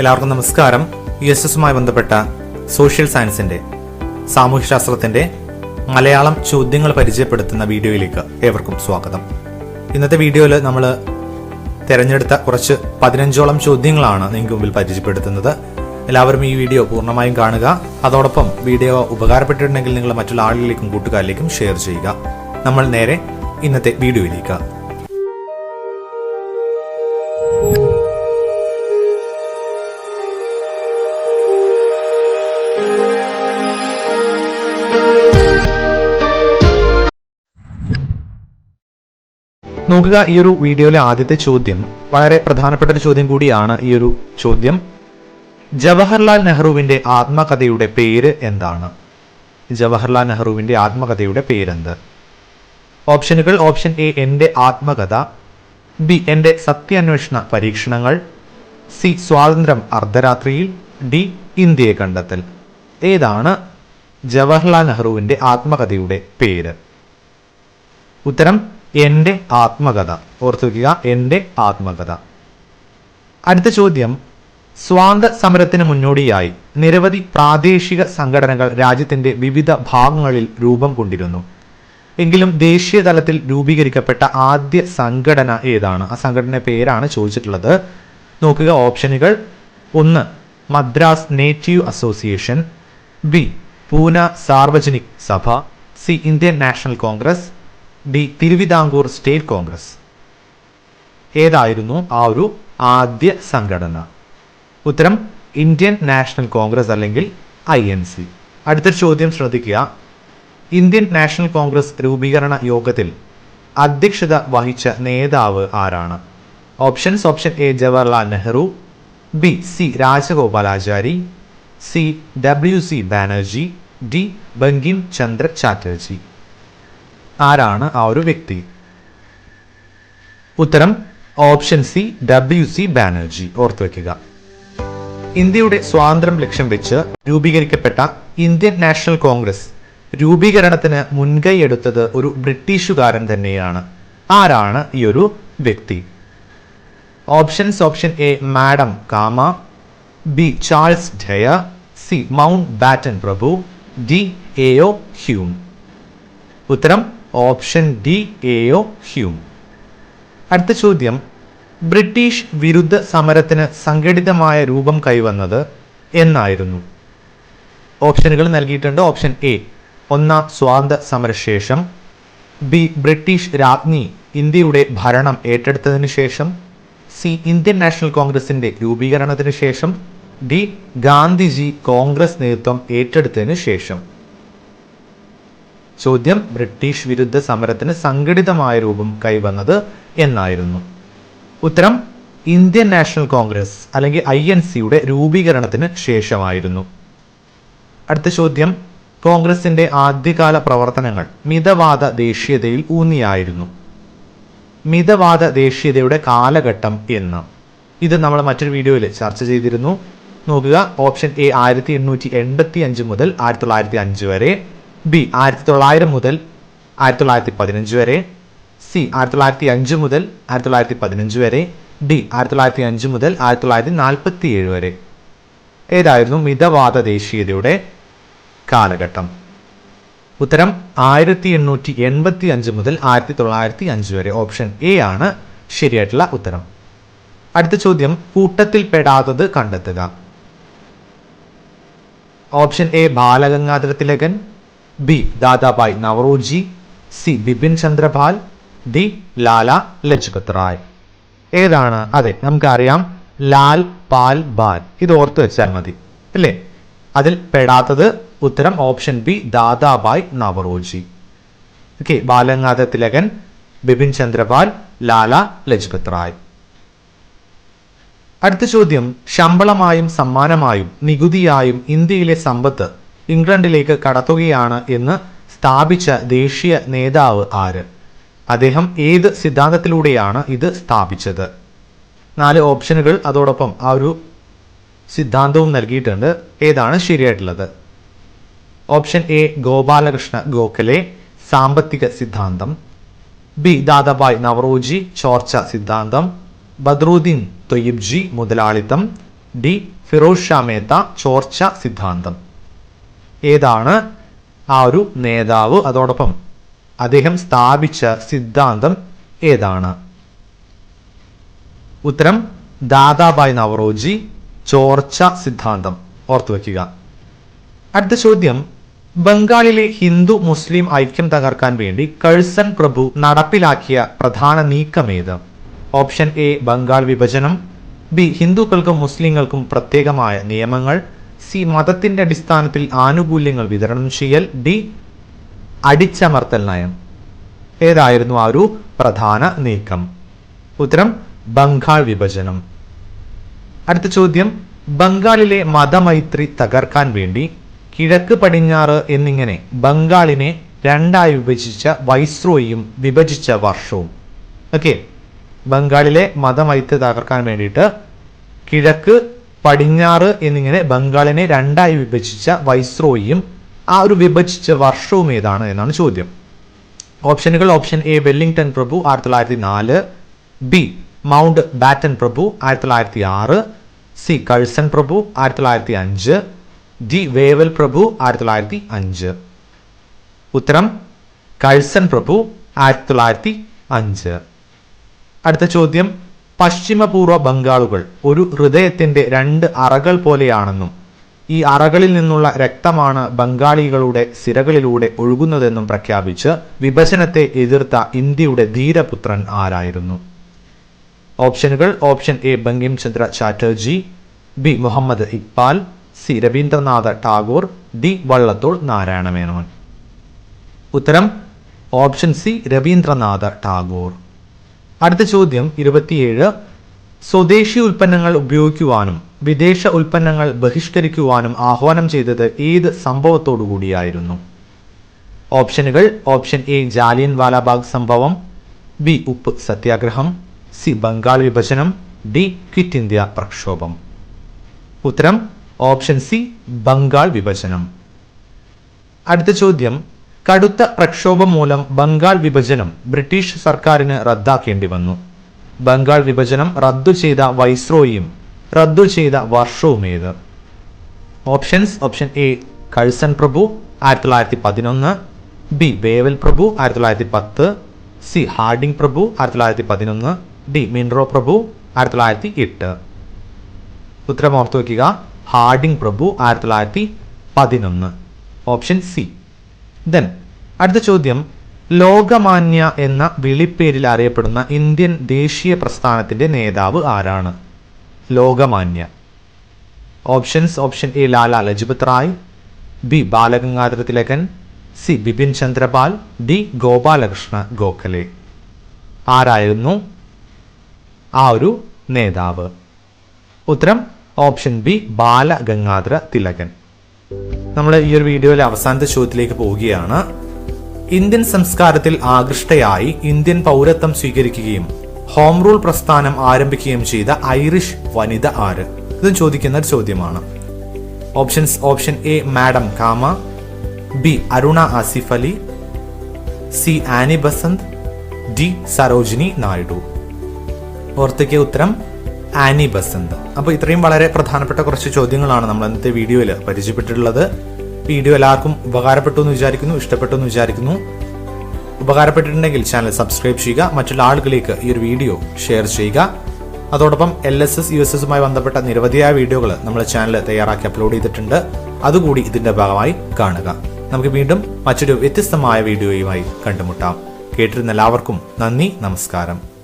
എല്ലാവർക്കും നമസ്കാരം. U S എസുമായി ബന്ധപ്പെട്ട സോഷ്യൽ സയൻസിന്റെ സാമൂഹ്യശാസ്ത്രത്തിന്റെ മലയാളം ചോദ്യങ്ങൾ പരിചയപ്പെടുത്തുന്ന വീഡിയോയിലേക്ക് ഏവർക്കും സ്വാഗതം. ഇന്നത്തെ വീഡിയോയിൽ നമ്മൾ തിരഞ്ഞെടുത്ത കുറച്ച് പതിനഞ്ചോളം ചോദ്യങ്ങളാണ് നിങ്ങൾക്ക് മുമ്പിൽ പരിചയപ്പെടുത്തുന്നത്. എല്ലാവരും ഈ വീഡിയോ പൂർണമായും കാണുക. അതോടൊപ്പം വീഡിയോ ഉപകാരപ്പെട്ടിട്ടുണ്ടെങ്കിൽ നിങ്ങൾ മറ്റുള്ള ആളുകളിലേക്കും കൂട്ടുകാരിലേക്കും ഷെയർ ചെയ്യുക. നമ്മൾ നേരെ ഇന്നത്തെ വീഡിയോയിലേക്ക്. നോക്കുക ഈ ഒരു വീഡിയോയിലെ ആദ്യത്തെ ചോദ്യം. വളരെ പ്രധാനപ്പെട്ട ഒരു ചോദ്യം കൂടിയാണ് ഈ ഒരു ചോദ്യം. ജവഹർലാൽ നെഹ്റുവിന്റെ ആത്മകഥയുടെ പേര് എന്താണ്? ജവഹർലാൽ നെഹ്റുവിന്റെ ആത്മകഥയുടെ പേരെന്ത്? ഓപ്ഷനുകൾ ഓപ്ഷൻ എ എന്റെ ആത്മകഥ ബി എന്റെ സത്യാന്വേഷണ പരീക്ഷണങ്ങൾ സി സ്വാതന്ത്ര്യം അർദ്ധരാത്രിയിൽ ഡി ഇന്ത്യയെ കണ്ടെത്തൽ. ഏതാണ് ജവഹർലാൽ നെഹ്റുവിന്റെ ആത്മകഥയുടെ പേര്? ഉത്തരം എന്റെ ആത്മകഥ. ഓർത്തു വയ്ക്കുക എന്റെ ആത്മകഥ. അടുത്ത ചോദ്യം. സ്വാതന്ത്ര്യ സമരത്തിന് മുന്നോടിയായി നിരവധി പ്രാദേശിക സംഘടനകൾ രാജ്യത്തിന്റെ വിവിധ ഭാഗങ്ങളിൽ രൂപം കൊണ്ടിരുന്നു. എങ്കിലും ദേശീയ തലത്തിൽ രൂപീകരിക്കപ്പെട്ട ആദ്യ സംഘടന ഏതാണ്? ആ സംഘടന പേരാണ് ചോദിച്ചിട്ടുള്ളത്. നോക്കുക ഓപ്ഷനുകൾ. ഒന്ന് Madras native association. B Poona Sarvajanik Sabha. C Indian national congress. D Thiruvithamkoor state congress. ഏതായിരുന്നു ആ ഒരു ആദ്യ സംഘടന? ഉത്തരം ഇന്ത്യൻ നാഷണൽ കോൺഗ്രസ് അല്ലെങ്കിൽ ഐ എൻ സി. അടുത്തൊരു ചോദ്യം ശ്രദ്ധിക്കുക. ഇന്ത്യൻ നാഷണൽ കോൺഗ്രസ് രൂപീകരണ യോഗത്തിൽ അധ്യക്ഷത വഹിച്ച നേതാവ് ആരാണ്? Options option A Jawaharlal Nehru B C Rajagopalachari C W C Banerjee D Bankim Chandra Chatterjee. ആരാണ് ആ ഒരു വ്യക്തി? ഉത്തരം option C W C Banerjee. ഓർത്തു വയ്ക്കുക ഇന്ത്യയുടെ സ്വാതന്ത്ര്യം ലക്ഷ്യം വെച്ച് രൂപീകരിക്കപ്പെട്ട ഇന്ത്യൻ നാഷണൽ കോൺഗ്രസ് രൂപീകരണത്തിന് മുൻകൈ എടുത്തത് ഒരു ബ്രിട്ടീഷുകാരൻ തന്നെയാണ്. ആരാണ് ഈ ഒരു വ്യക്തി? Options option A madam Cama. B Charles Dyer C Mountbatten Prabhu. D A O Hume. ഉത്തരം option D A O Hume. അടുത്ത ചോദ്യം. ബ്രിട്ടീഷ് വിരുദ്ധ സമരത്തിന് സംഘടിതമായ രൂപം കൈവന്നത് എന്നായിരുന്നു. ഓപ്ഷനുകൾ നൽകിയിട്ടുണ്ട്. ഓപ്ഷൻ എ ഒന്നാം സ്വാതന്ത്ര്യ സമരശേഷം. ബി ബ്രിട്ടീഷ് രാജ്ഞി ഇന്ത്യയുടെ ഭരണം ഏറ്റെടുത്തതിനു ശേഷം. സി ഇന്ത്യൻ നാഷണൽ കോൺഗ്രസിന്റെ രൂപീകരണത്തിന് ശേഷം. ഡി ഗാന്ധിജി കോൺഗ്രസ് നേതൃത്വം ഏറ്റെടുത്തതിന് ശേഷം. ചോദ്യം ബ്രിട്ടീഷ് വിരുദ്ധ സമരത്തിന് സംഘടിതമായ രൂപം കൈവന്നത് എന്നായിരുന്നു. ഉത്തരം ഇന്ത്യൻ നാഷണൽ കോൺഗ്രസ് അല്ലെങ്കിൽ ഐ എൻ സിയുടെ രൂപീകരണത്തിന് ശേഷമായിരുന്നു. അടുത്ത ചോദ്യം കോൺഗ്രസിന്റെ ആദ്യകാല പ്രവർത്തനങ്ങൾ മിതവാദ ദേശീയതയിൽ ഊന്നിയായിരുന്നു. മിതവാദ ദേശീയതയുടെ കാലഘട്ടം എന്ന്. ഇത് നമ്മൾ മറ്റൊരു വീഡിയോയിൽ ചർച്ച ചെയ്തിരുന്നു. നോക്കുക ഓപ്ഷൻ എ ആയിരത്തി എണ്ണൂറ്റി എൺപത്തി അഞ്ച് മുതൽ ആയിരത്തി തൊള്ളായിരത്തി അഞ്ച് വരെ. ബി ആയിരത്തി തൊള്ളായിരം മുതൽ ആയിരത്തി തൊള്ളായിരത്തി പതിനഞ്ച് വരെ സി ആയിരത്തി തൊള്ളായിരത്തി അഞ്ച് മുതൽ ആയിരത്തി തൊള്ളായിരത്തി പതിനഞ്ച് വരെ ഡി ആയിരത്തി തൊള്ളായിരത്തി അഞ്ച് മുതൽ ആയിരത്തി തൊള്ളായിരത്തി നാൽപ്പത്തി ഏഴ് വരെ. ഏതായിരുന്നു മിതവാദ ദേശീയതയുടെ കാലഘട്ടം? ഉത്തരം ആയിരത്തി എണ്ണൂറ്റി എൺപത്തി അഞ്ച് മുതൽ ആയിരത്തി തൊള്ളായിരത്തി അഞ്ച് വരെ. ഓപ്ഷൻ എ ആണ് ശരിയായിട്ടുള്ള ഉത്തരം. അടുത്ത ചോദ്യം കൂട്ടത്തിൽ പെടാത്തത് കണ്ടെത്തുക. Option A Balagangadhara Thilakan. B Dadabhai Naoroji C Bipin Chandrapal D Lala Lajpat Rai ഏതാണ്? അതെ നമുക്കറിയാം ലാൽ പാൽ ബാൽ. ഇത് ഓർത്ത് വെച്ചാൽ മതി. അല്ലേ അതിൽ പെടാത്തത് ഉത്തരം option B Dadabhai Naoroji. Okay Balagangadhara Thilakan Bipin Chandrapal Lala Lajpat Rai അടുത്ത ചോദ്യം ശമ്പളമായും സമ്മാനമായും നികുതിയായും ഇന്ത്യയിലെ സമ്പത്ത് ഇംഗ്ലണ്ടിലേക്ക് കടത്തുകയാണ് എന്ന് സ്ഥാപിച്ച ദേശീയ നേതാവ് ആര്? അദ്ദേഹം ഏത് സിദ്ധാന്തത്തിലൂടെയാണ് ഇത് സ്ഥാപിച്ചത്? നാല് ഓപ്ഷനുകൾ അതോടൊപ്പം ആ ഒരു സിദ്ധാന്തവും നൽകിയിട്ടുണ്ട്. ഏതാണ് ശരിയായിട്ടുള്ളത്? ഓപ്ഷൻ എ ഗോപാലകൃഷ്ണ ഗോഖലെ സാമ്പത്തിക സിദ്ധാന്തം. ബി ദാദാബായ് നവറോജി ചോർച്ച സിദ്ധാന്തം. ബദ്രുദ്ദീൻ തൊയ്യിബ്ജി മുതലാളിത്തം. ഡി ഫിറോസ് ഷാ മേത്ത ചോർച്ച സിദ്ധാന്തം. ഏതാണ്? ആ ഒരു നേതാവ്. അതോടൊപ്പം അദ്ദേഹം സ്ഥാപിച്ച സിദ്ധാന്തം ഏതാണ്? ഉത്തരം ദാദാബായ് നവറോജി ചോർച്ച സിദ്ധാന്തം. ഓർത്തു വയ്ക്കുക. അടുത്ത ചോദ്യം ബംഗാളിലെ ഹിന്ദു മുസ്ലിം ഐക്യം തകർക്കാൻ വേണ്ടി കഴ്സൺ പ്രഭു നടപ്പിലാക്കിയ പ്രധാന നീക്കമേത് ഓപ്ഷൻ എ ബംഗാൾ വിഭജനം. ബി ഹിന്ദുക്കൾക്കും മുസ്ലിങ്ങൾക്കും പ്രത്യേകമായ നിയമങ്ങൾ. സി മതത്തിന്റെ അടിസ്ഥാനത്തിൽ ആനുകൂല്യങ്ങൾ വിതരണം ചെയ്യൽ ഡി അടിച്ചമർത്തൽ നയം. ഏതായിരുന്നു ആ ഒരു പ്രധാന നീക്കം? ഉത്തരം ബംഗാൾ വിഭജനം. അടുത്ത ചോദ്യം ബംഗാളിലെ മതമൈത്രി തകർക്കാൻ വേണ്ടി കിഴക്ക് പടിഞ്ഞാറ് എന്നിങ്ങനെ ബംഗാളിനെ രണ്ടായി വിഭജിച്ച വൈസ്രോയും വിഭജിച്ച വർഷവും. ഓക്കെ. ബംഗാളിലെ മതമൈത്രി തകർക്കാൻ വേണ്ടിയിട്ട് കിഴക്ക് പടിഞ്ഞാറ് എന്നിങ്ങനെ ബംഗാളിനെ രണ്ടായി വിഭജിച്ച വൈസ്രോയിയും ആ ഒരു വിഭജിച്ച വർഷവും ഏതാണ് എന്നാണ് ചോദ്യം. ഓപ്ഷനുകൾ ഓപ്ഷൻ എ വെല്ലിംഗ്ടൺ പ്രഭു ആയിരത്തി തൊള്ളായിരത്തി നാല് ബി മൗണ്ട് ബാറ്റൻ പ്രഭു ആയിരത്തി തൊള്ളായിരത്തി ആറ് സി കഴ്സൺ പ്രഭു ആയിരത്തി തൊള്ളായിരത്തി അഞ്ച് ഡി വേവൽ പ്രഭു ആയിരത്തി തൊള്ളായിരത്തി അഞ്ച് ഉത്തരം കഴ്സൺ പ്രഭു ആയിരത്തി തൊള്ളായിരത്തി അഞ്ച് അടുത്ത ചോദ്യം. പശ്ചിമപൂർവ ബംഗാളുകൾ ഒരു ഹൃദയത്തിന്റെ രണ്ട് അറകൾ പോലെയാണെന്നും ഈ അറകളിൽ നിന്നുള്ള രക്തമാണ് ബംഗാളികളുടെ സിരകളിലൂടെ ഒഴുകുന്നതെന്നും പ്രഖ്യാപിച്ച് വിഭജനത്തെ എതിർത്ത ഇന്ത്യയുടെ ധീരപുത്രൻ ആരായിരുന്നു? ഓപ്ഷനുകൾ option A Bankim Chandra Chatterjee B Muhammad Iqbal C Rabindranath Tagore D Vallathol Narayana Menon ഉത്തരം ഓപ്ഷൻ സി രവീന്ദ്രനാഥ ടാഗോർ. അടുത്ത ചോദ്യം ഇരുപത്തിയേഴ്. സ്വദേശി ഉൽപ്പന്നങ്ങൾ ഉപയോഗിക്കുവാനും വിദേശ ഉൽപ്പന്നങ്ങൾ ബഹിഷ്കരിക്കുവാനും ആഹ്വാനം ചെയ്തത് ഏത് സംഭവത്തോടുകൂടിയായിരുന്നു ഓപ്ഷനുകൾ ഓപ്ഷൻ എ ജാലിയൻ വാലാബാഗ് സംഭവം ബി ഉപ്പ് സത്യാഗ്രഹം സി ബംഗാൾ വിഭജനം ഡി ക്വിറ്റ് ഇന്ത്യ പ്രക്ഷോഭം. ഉത്തരം ഓപ്ഷൻ സി ബംഗാൾ വിഭജനം. അടുത്ത ചോദ്യം കടുത്ത പ്രക്ഷോഭം മൂലം ബംഗാൾ വിഭജനം ബ്രിട്ടീഷ് സർക്കാരിന് റദ്ദാക്കേണ്ടി വന്നു. ബംഗാൾ വിഭജനം റദ്ദു ചെയ്ത വൈസ്രോയും റദ്ദു ചെയ്ത വർഷവും ഏത് ഓപ്ഷൻസ് ഓപ്ഷൻ എ കഴ്സൺ പ്രഭു ആയിരത്തി തൊള്ളായിരത്തി പതിനൊന്ന് ബി വേവൽ പ്രഭു ആയിരത്തി തൊള്ളായിരത്തി പത്ത് സി ഹാർഡിംഗ് പ്രഭു ആയിരത്തി തൊള്ളായിരത്തി പതിനൊന്ന് ഡി മിൻറോ പ്രഭു ആയിരത്തി തൊള്ളായിരത്തി എട്ട് ഉത്തരം ഓർത്തു വയ്ക്കുക ഹാർഡിംഗ് പ്രഭു ആയിരത്തി തൊള്ളായിരത്തി പതിനൊന്ന് ഓപ്ഷൻ സി ദെൻ അടുത്ത ചോദ്യം. ലോകമാന്യ എന്ന വിളിപ്പേരിൽ അറിയപ്പെടുന്ന ഇന്ത്യൻ ദേശീയ പ്രസ്ഥാനത്തിന്റെ നേതാവ് ആരാണ്? Lokmanya. Options option A Lala Lajpat Rai B Balagangadhara Thilakan C Bipin Chandrapal D Gopalakrishna Gokhale ആരായിരുന്നു? ആ ഒരു നേതാവ്. ഉത്തരം ഓപ്ഷൻ ബി ബാലഗംഗാധര തിലകൻ നമ്മൾ ഈ ഒരു വീഡിയോയിലെ അവസാനത്തെ ചോദ്യത്തിലേക്ക് പോവുകയാണ്. ഇന്ത്യൻ സംസ്കാരത്തിൽ ആകൃഷ്ടയായി ഇന്ത്യൻ പൗരത്വം സ്വീകരിക്കുകയും ഹോം റൂൾ പ്രസ്ഥാനം ആരംഭിക്കുകയും ചെയ്ത ഐറിഷ് വനിത ആര്? ഇതും ചോദിക്കുന്ന ഒരു ചോദ്യമാണ്. Options option A madam Cama B Aruna Asaf Ali C Annie Besant D Sarojini Naidu. ഓർത്തയ്ക്ക് ഉത്തരം ആനി ബസന്ത്. അപ്പോൾ ഇത്രയും വളരെ പ്രധാനപ്പെട്ട കുറച്ച് ചോദ്യങ്ങളാണ് നമ്മൾ ഇന്നത്തെ വീഡിയോയിൽ പരിചയപ്പെട്ടിട്ടുള്ളത്. വീഡിയോ എല്ലാവർക്കും ഉപകാരപ്പെട്ടു എന്ന് വിചാരിക്കുന്നു ഇഷ്ടപ്പെട്ടു എന്ന് വിചാരിക്കുന്നു. ഉപകാരപ്പെട്ടിട്ടുണ്ടെങ്കിൽ ചാനൽ സബ്സ്ക്രൈബ് ചെയ്യുക മറ്റുള്ള ആളുകളിലേക്ക് ഈ ഒരു വീഡിയോ ഷെയർ ചെയ്യുക. അതോടൊപ്പം L S S U S എസുമായി ബന്ധപ്പെട്ട നിരവധിയായ വീഡിയോകൾ നമ്മൾ ചാനൽ തയ്യാറാക്കി അപ്ലോഡ് ചെയ്തിട്ടുണ്ട്. അതുകൂടി ഇതിന്റെ ഭാഗമായി കാണുക. നമുക്ക് വീണ്ടും മറ്റൊരു വ്യത്യസ്തമായ വീഡിയോയുമായി കണ്ടുമുട്ടാം. കേട്ടിരുന്ന എല്ലാവർക്കും നന്ദി നമസ്കാരം.